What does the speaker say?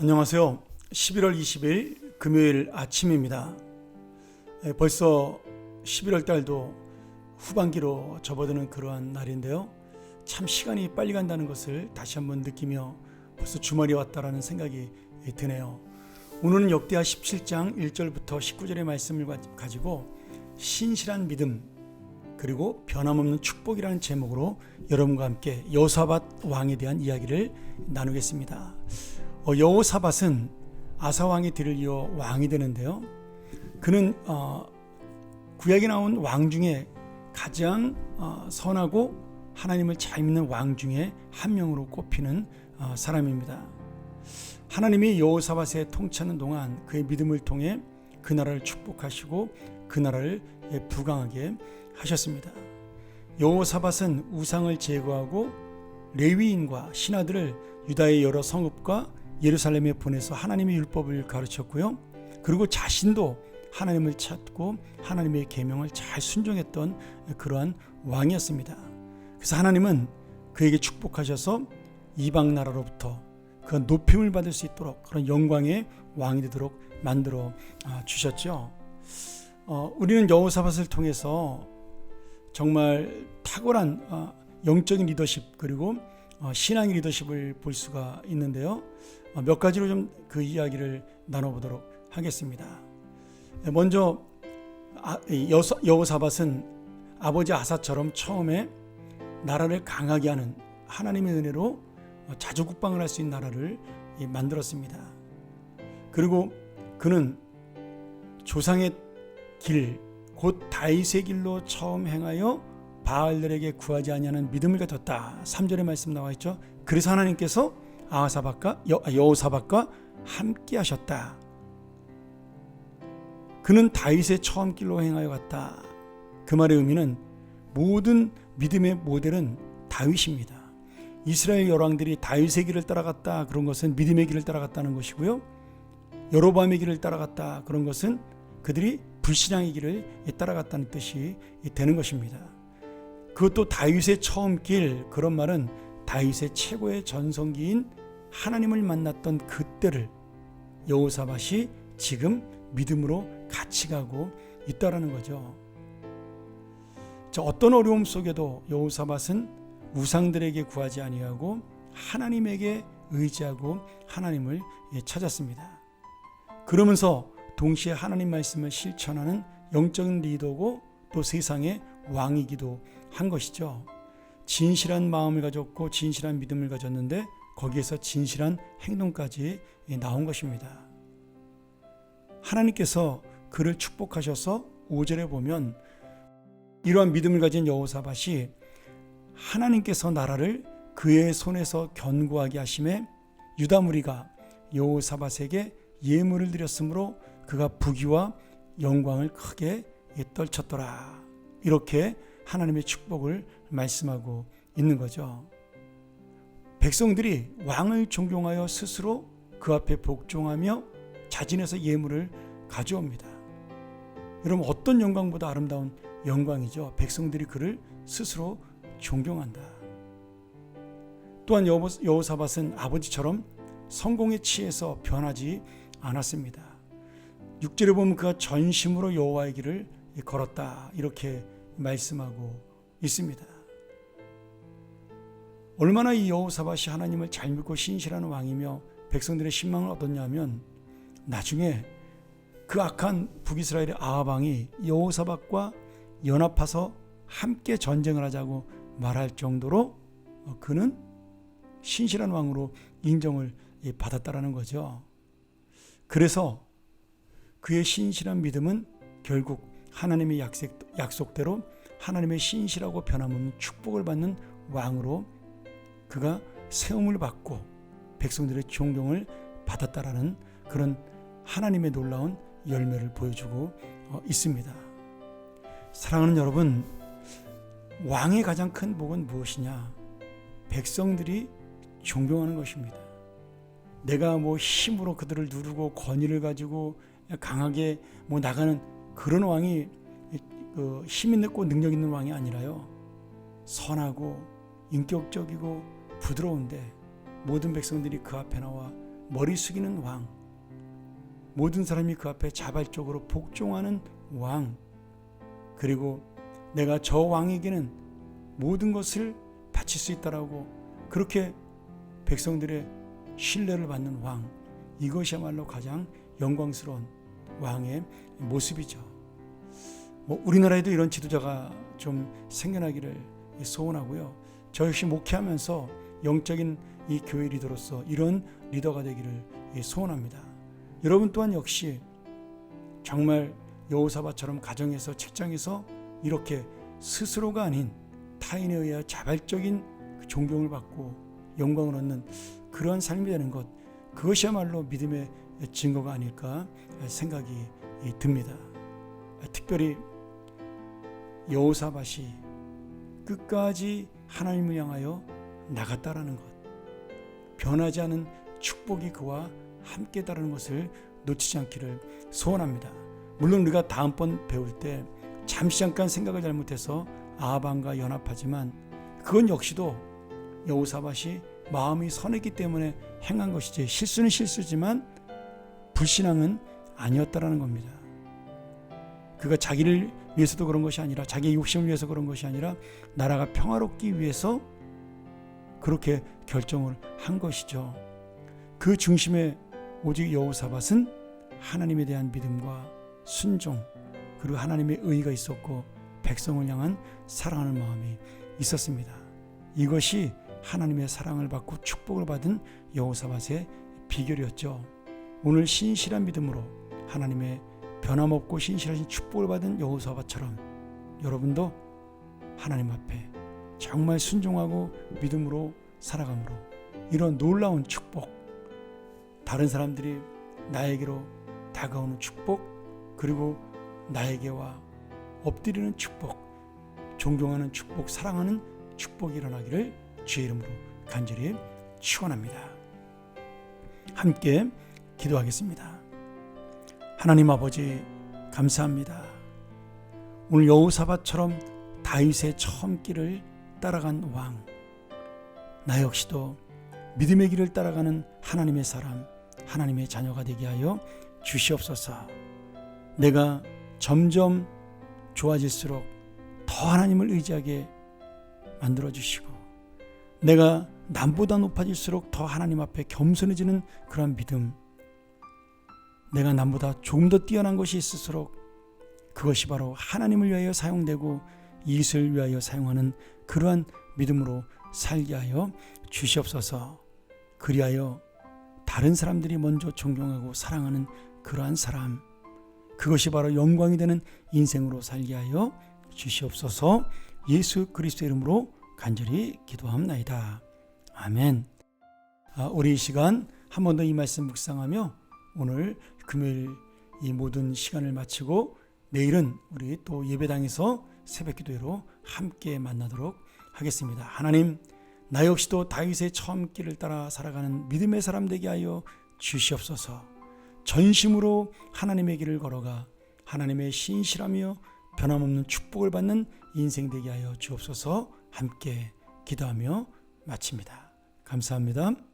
안녕하세요. 11월 20일 금요일 아침입니다. 예, 벌써 11월 달도 후반기로 접어드는 그러한 날인데요. 참 시간이 빨리 간다는 것을 다시 한번 느끼며 벌써 주말이 왔다라는 생각이 드네요. 오늘은 역대하 17장 1절부터 19절의 말씀을 가지고 신실한 믿음 그리고 변함없는 축복이라는 제목으로 여러분과 함께 여호사밧 왕에 대한 이야기를 나누겠습니다. 어, 여호사밧은 아사 왕의 뒤를 이어 왕이 되는데요. 그는 어, 구약에 나온 왕 중에 가장 어, 선하고 하나님을 잘 믿는 왕 중에 한 명으로 꼽히는 어, 사람입니다. 하나님이 여호사밧에 통치하는 동안 그의 믿음을 통해 그 나라를 축복하시고 그 나라를 부강하게 하셨습니다. 여호사밧은 우상을 제거하고 레위인과 신하들을 유다의 여러 성읍과 예루살렘에 보내서 하나님의 율법을 가르쳤고요. 그리고 자신도 하나님을 찾고 하나님의 계명을 잘 순종했던 그러한 왕이었습니다. 그래서 하나님은 그에게 축복하셔서 이방 나라로부터 그 높임을 받을 수 있도록 그런 영광의 왕이 되도록 만들어 아, 주셨죠. 어, 우리는 여호사밧을 통해서 정말 탁월한 어, 영적인 리더십 그리고 어, 신앙의 리더십을 볼 수가 있는데요. 어, 몇 가지로 좀 그 이야기를 나눠보도록 하겠습니다. 먼저 아, 여호사밧은 아버지 아사처럼 처음에 나라를 강하게 하는 하나님의 은혜로 자주 국방을 할 수 있는 나라를 만들었습니다. 그리고 그는 조상의 길, 곧 다윗의 길로 처음 행하여 바알들에게 구하지 아니하는 믿음을 가졌다. 3절의 말씀 나와 있죠. 그래서 하나님께서 아사밧과 여호사밧과 함께 하셨다. 그는 다윗의 처음 길로 행하여 갔다. 그 말의 의미는 모든 믿음의 모델은 다윗입니다. 이스라엘 열왕들이 다윗의 길을 따라갔다 그런 것은 믿음의 길을 따라갔다는 것이고요. 여로보암의 길을 따라갔다 그런 것은 그들이 불신앙의 길을 따라갔다는 뜻이 되는 것입니다. 그것도 다윗의 처음 길 그런 말은 다윗의 최고의 전성기인 하나님을 만났던 그때를 여호사밧이 지금 믿음으로 같이 가고 있다라는 거죠. 저 어떤 어려움 속에도 여호사밧은 우상들에게 구하지 아니하고 하나님에게 의지하고 하나님을 찾았습니다. 그러면서 동시에 하나님 말씀을 실천하는 영적인 리더고 또 세상의 왕이기도 한 것이죠. 진실한 마음을 가졌고 진실한 믿음을 가졌는데 거기에서 진실한 행동까지 나온 것입니다. 하나님께서 그를 축복하셔서 5절에 보면 이러한 믿음을 가진 여호사밧이 하나님께서 나라를 그의 손에서 견고하게 하심에 유다 무리가 여호사밧에게 예물을 드렸으므로 그가 부귀와 영광을 크게 떨쳤더라. 이렇게 하나님의 축복을 말씀하고 있는 거죠. 백성들이 왕을 존경하여 스스로 그 앞에 복종하며 자진해서 예물을 가져옵니다. 여러분 어떤 영광보다 아름다운 영광이죠. 백성들이 그를 스스로 존경한다. 또한 여호사밧은 아버지처럼 성공에 취해서 변하지 않았습니다. 6절에 보면 그가 전심으로 여호와의 길을 걸었다 이렇게 말씀하고 있습니다. 얼마나 이 여호사밧이 하나님을 잘 믿고 신실한 왕이며 백성들의 신망을 얻었냐면 나중에 그 악한 북이스라엘의 아합왕이 여호사밧과 연합해서 함께 전쟁을 하자고 말할 정도로 그는 신실한 왕으로 인정을 받았다라는 거죠. 그래서 그의 신실한 믿음은 결국 하나님의 약속대로 하나님의 신실하고 변함없는 축복을 받는 왕으로 그가 세움을 받고 백성들의 존경을 받았다라는 그런 하나님의 놀라운 열매를 보여주고 어, 있습니다. 사랑하는 여러분, 왕의 가장 큰 복은 무엇이냐? 백성들이 존경하는 것입니다. 내가 뭐 힘으로 그들을 누르고 권위를 가지고 강하게 뭐 나가는 그런 왕이 그힘 있고 능력 있는 왕이 아니라요. 선하고 인격적이고 부드러운데 모든 백성들이 그 앞에 나와 머리 숙이는 왕, 모든 사람이 그 앞에 자발적으로 복종하는 왕, 그리고 내가 저 왕에게는 모든 것을 바칠 수 있다라고 그렇게 백성들의 신뢰를 받는 왕, 이것이야말로 가장 영광스러운 왕의 모습이죠. 뭐 우리나라에도 이런 지도자가 좀 생겨나기를 소원하고요. 저 역시 목회하면서 영적인 이 교회 리더로서 이런 리더가 되기를 소원합니다. 여러분 또한 역시 정말 여호사바처럼 가정에서 직장에서 이렇게 스스로가 아닌 타인에 의해 자발적인 그 존경을 받고 영광을 얻는 그러한 삶이 되는 것 그것이야말로 믿음의 증거가 아닐까 생각이 듭니다. 특별히 여호사밭이 끝까지 하나님을 향하여 나갔다라는 것, 변하지 않은 축복이 그와 함께다라는 것을 놓치지 않기를 소원합니다. 물론 우리가 다음번 배울 때 잠시 잠깐 생각을 잘못해서 아방과 연합하지만 그건 역시도 여호사밭이 마음이 선했기 때문에 행한 것이지 실수는 실수지만 불신앙은 아니었다라는 겁니다. 그가 자기를 위해서도 그런 것이 아니라 자기의 욕심을 위해서 그런 것이 아니라 나라가 평화롭기 위해서 그렇게 결정을 한 것이죠. 그 중심에 오직 여호사밧은 하나님에 대한 믿음과 순종 그리고 하나님의 의가 있었고 백성을 향한 사랑하는 마음이 있었습니다. 이것이 하나님의 사랑을 받고 축복을 받은 여호사밧의 비결이었죠. 오늘 신실한 믿음으로 하나님의 변함없고 신실하신 축복을 받은 여호사밧처럼 여러분도 하나님 앞에 정말 순종하고 믿음으로 살아감으로 이런 놀라운 축복 다른 사람들이 나에게로 다가오는 축복 그리고 나에게와 엎드리는 축복 존경하는 축복 사랑하는 축복이 일어나기를 주의 이름으로 간절히 축원합니다. 함께 기도하겠습니다. 하나님 아버지 감사합니다. 오늘 여호사밧처럼 다윗의 처음 길을 따라간 왕, 나 역시도 믿음의 길을 따라가는 하나님의 사람, 하나님의 자녀가 되게 하여 주시옵소서. 내가 점점 좋아질수록 더 하나님을 의지하게 만들어 주시고, 내가 남보다 높아질수록 더 하나님 앞에 겸손해지는 그런 믿음, 내가 남보다 조금 더 뛰어난 것이 있을수록 그것이 바로 하나님을 위하여 사용되고 이웃을 위하여 사용하는 그러한 믿음으로 살게 하여 주시옵소서. 그리하여 다른 사람들이 먼저 존경하고 사랑하는 그러한 사람, 그것이 바로 영광이 되는 인생으로 살게 하여 주시옵소서. 예수 그리스도 이름으로 간절히 기도합나이다. 아멘. 아, 우리 이 시간 한 번 더 이 말씀 묵상하며 오늘 금요일 이 모든 시간을 마치고 내일은 우리 또 예배당에서 새벽 기도회로 함께 만나도록 하겠습니다. 하나님, 나 역시도 다윗의 처음 길을 따라 살아가는 믿음의 사람 되게 하여 주시옵소서. 전심으로 하나님의 길을 걸어가 하나님의 신실하며 변함없는 축복을 받는 인생 되게 하여 주옵소서. 함께 기도하며 마칩니다. 감사합니다.